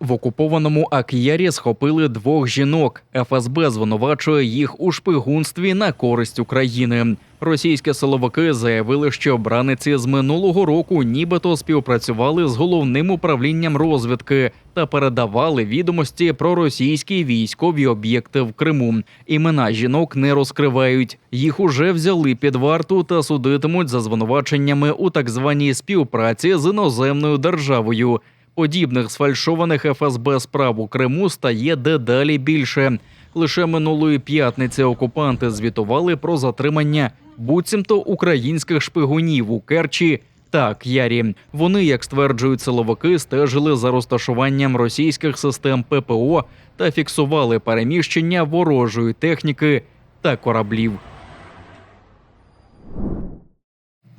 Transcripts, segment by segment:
В окупованому Ак'єрі схопили двох жінок. ФСБ звинувачує їх у шпигунстві на користь України. Російські силовики заявили, що браниці з минулого року нібито співпрацювали з головним управлінням розвідки та передавали відомості про російські військові об'єкти в Криму. Імена жінок не розкривають. Їх уже взяли під варту та судитимуть за звинуваченнями у так званій співпраці з іноземною державою. Подібних сфальшованих ФСБ справ у Криму стає дедалі більше. Лише минулої п'ятниці окупанти звітували про затримання буцімто українських шпигунів у Керчі та К'ярі. Вони, як стверджують силовики, стежили за розташуванням російських систем ППО та фіксували переміщення ворожої техніки та кораблів.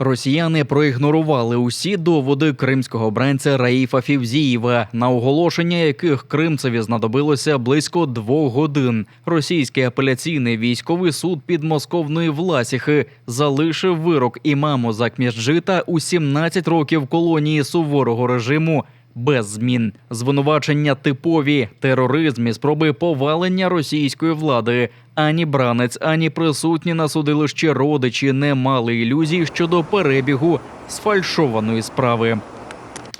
Росіяни проігнорували усі доводи кримського бранця Раїфа Фівзієва, на оголошення яких кримцеві знадобилося близько двох годин. Російський апеляційний військовий суд підмосковної Власіхи залишив вирок імаму Закмєжджита у 17 років колонії суворого режиму Без змін звинувачення типові тероризм і спроби повалення російської влади. Ані бранець, ані присутні на судилищі родичі не мали ілюзій щодо перебігу сфальшованої справи.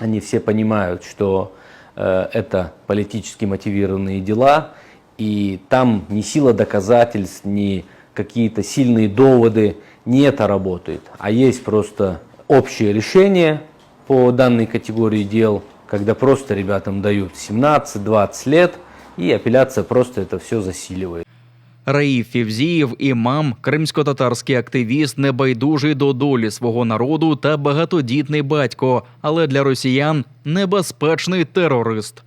Они все понимают, что э, это политически мотивированные дела, и там ни сила доказательств, ни какие-то сильные доводы не это работает, а есть просто общее решение по данной категории дел, когда просто ребятам дают 17-20 лет, и апелляция просто это все засиливает. Раїф Фівзіїв, імам, кримсько-татарський активіст, небайдужий до долі свого народу та багатодітний батько, але для росіян небезпечний терорист.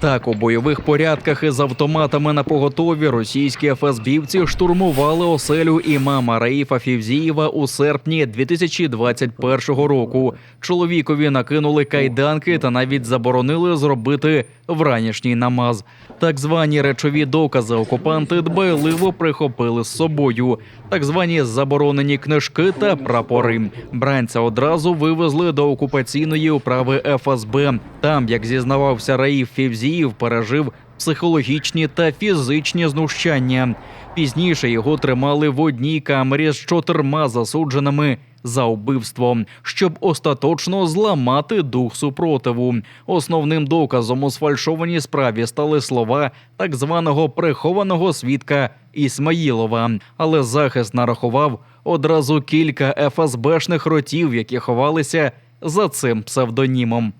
Так, у бойових порядках із автоматами на поготові російські ФСБівці штурмували оселю імама Раїфа Фівзієва у серпні 2021 року. Чоловікові накинули кайданки та навіть заборонили зробити вранішній намаз. Так звані речові докази окупанти дбайливо прихопили з собою. Так звані заборонені книжки та прапори. Бранця одразу вивезли до окупаційної управи ФСБ. Там, як зізнавався Раїф Фівзіїв, пережив психологічні та фізичні знущання. Пізніше його тримали в одній камері з чотирма засудженими за вбивство, щоб остаточно зламати дух супротиву. Основним доказом у сфальшованій справі стали слова так званого прихованого свідка Ісмаїлова. Але захист нарахував одразу кілька ФСБшних ротів, які ховалися за цим псевдонімом.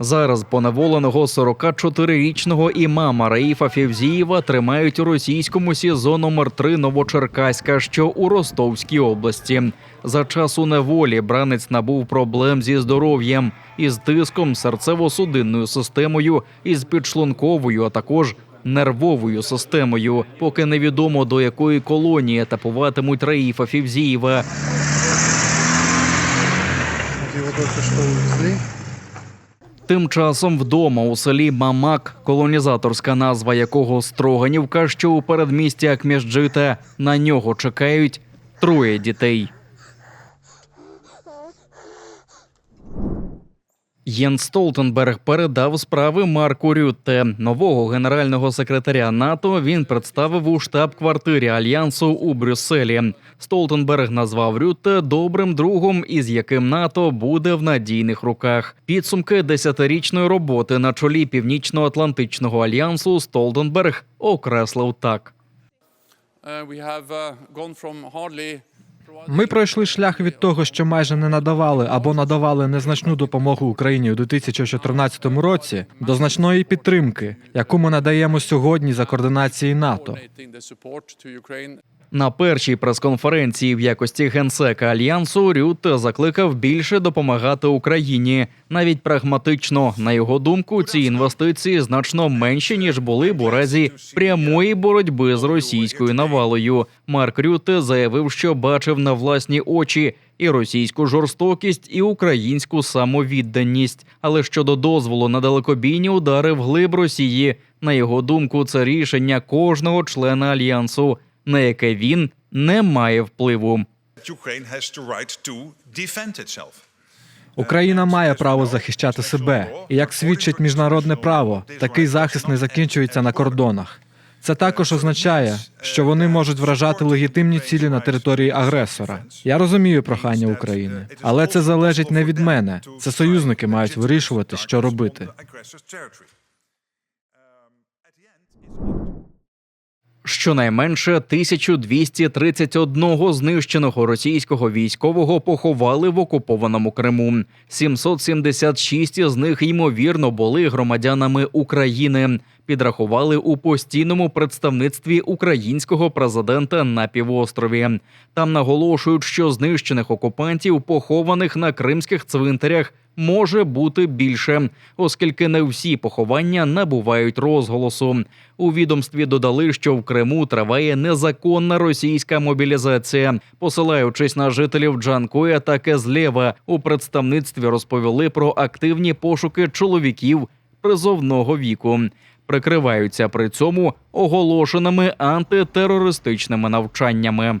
Зараз поневоленого 44-річного імама Раїфа Фівзієва тримають у російському СІЗО номер 3 Новочеркаська, що у Ростовській області. За часу неволі бранець набув проблем зі здоров'ям, із тиском, серцево-судинною системою, із підшлунковою, а також нервовою системою. Поки невідомо до якої колонії етапуватимуть Раїфа Фівзієва. Только что увезли. Тим часом вдома у селі Мамак, колонізаторська назва якого Строганівка, що у передмісті Акмєжджите, на нього чекають троє дітей. Єн Столтенберг передав справи Марку Рютте, нового генерального секретаря НАТО. Він представив у штаб-квартирі альянсу у Брюсселі. Столтенберг назвав Рютте добрим другом, із яким НАТО буде в надійних руках. Підсумки десятирічної роботи на чолі Північно-Атлантичного альянсу Столтенберг окреслив так. Uh, we have uh, gone from hardly Ми пройшли шлях від того, що майже не надавали або надавали незначну допомогу Україні у 2014 році, до значної підтримки, яку ми надаємо сьогодні за координації НАТО. На першій прес-конференції в якості генсека альянсу Рютте закликав більше допомагати Україні. Навіть прагматично, на його думку, ці інвестиції значно менші ніж були б у разі прямої боротьби з російською навалою. Марк Рютте заявив, що бачив на власні очі і російську жорстокість, і українську самовідданість. Але щодо дозволу на далекобійні удари в глиб Росії, на його думку, це рішення кожного члена альянсу, на яке він не має впливу. Україна має право захищати себе, і як свідчить міжнародне право, такий захист не закінчується на кордонах. Це також означає, що вони можуть вражати легітимні цілі на території агресора. Я розумію прохання України, але це залежить не від мене. Це союзники мають вирішувати, що робити. Щонайменше 1231 знищеного російського військового поховали в окупованому Криму. 776 із них ймовірно були громадянами України. Підрахували у постійному представництві українського президента на півострові. Там наголошують, що знищених окупантів, похованих на кримських цвинтарях, може бути більше, оскільки не всі поховання набувають розголосу. У відомстві додали, що в Криму триває незаконна російська мобілізація. Посилаючись на жителів Джанкоя та Кезлєва, у представництві розповіли про активні пошуки чоловіків призовного віку. Прикриваються при цьому оголошеними антитерористичними навчаннями.